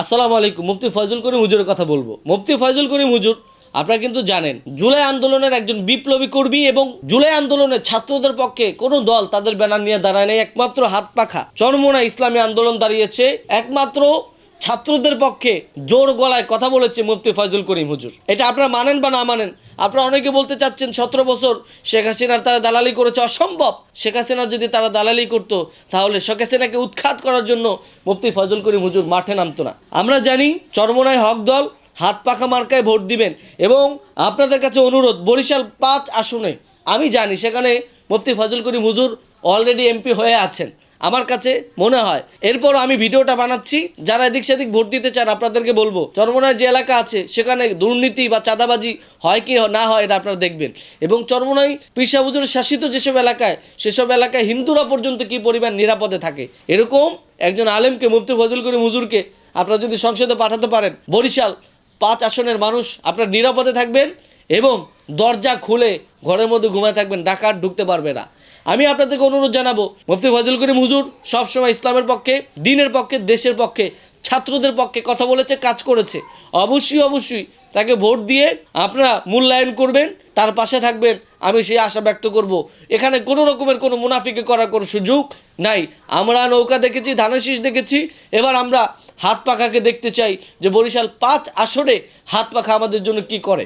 আসসালামু আলাইকুম, মুফতি ফয়জুল করিম হুজুরের কথা বলব। মুফতি ফয়জুল করিম হুজুর, আপনারা কিন্তু জানেন, জুলাই আন্দোলনের একজন বিপ্লবী কর্মী এবং জুলাই আন্দোলনের ছাত্রদের পক্ষে কোনো দল তাদের ব্যানার নিয়ে দাঁড়ায় নেই, একমাত্র হাত পাখা চরমোনা ইসলামী আন্দোলন দাঁড়িয়েছে, একমাত্র ছাত্রদের পক্ষে জোর গলায় কথা বলেছে মুফতি ফয়জুল করিম হুজুর। এটা আপনারা মানেন বা না মানেন? আপনারা অনেকে বলতে চাচ্ছেন সতেরো বছর শেখ হাসিনার তারা দালালি করেছে, অসম্ভব। শেখ হাসিনার যদি তারা দালালি করতো, তাহলে শেখ হাসিনাকে উৎখাত করার জন্য মুফতি ফয়জুল করিম হুজুর মাঠে নামতো না। আমরা জানি চরমোনায় হক দল হাত পাখা মার্কায় ভোট দিবেন এবং আপনাদের কাছে অনুরোধ, বরিশাল পাঁচ আসনে। আমি জানি সেখানে মুফতি ফজল করিম হুজুর অলরেডি এমপি হয়ে আছেন। আমার কাছে মনে হয়। এরপর আমি ভিডিওটা বানাচ্ছি। যারা এদিক সেদিক ভোট দিতে চান, আপনাদেরকে বলব, চরমনায় যে এলাকা আছে, সেখানে দুর্নীতি বা চাঁদাবাজি হয় কি না হয় এটা আপনারা দেখবেন। এবং চরমনাই পিসা হুজুরের শাসিত যেসব এলাকায়, সেসব এলাকায় হিন্দুরা পর্যন্ত কি পরিমাণ নিরাপদে থাকে? এরকম একজন আলেমকে, মুফতি ফজল করিম হুজুরকে আপনারা যদি সংসদে পাঠাতে পারেন, বরিশাল পাঁচ আসনের মানুষ আপনার নিরাপদে থাকবেন এবং দরজা খুলে ঘরের মধ্যে ঘুমায় থাকবেন, ডাকাত ঢুকতে পারবে না। আমি আপনাদেরকে অনুরোধ জানাব, মুফতি ফজল করিম হুজুর সবসময় ইসলামের পক্ষে, দিনের পক্ষে, দেশের পক্ষে, ছাত্রদের পক্ষে কথা বলেছে, কাজ করেছে। অবশ্যই অবশ্যই তাকে ভোট দিয়ে আপনারা মূল্যায়ন করবেন, তার পাশে থাকবেন, আমি সেই আশা ব্যক্ত করব। এখানে কোনো রকমের কোনো মুনাফিকে করার কোনো সুযোগ নাই। আমরা নৌকা দেখেছি ধানের শীষ দেখেছি, এবার আমরা হাত পাখাকে দেখতে চাই যে বরিশাল পাঁচ আসরে হাত পাখা আমাদের জন্য কি করে।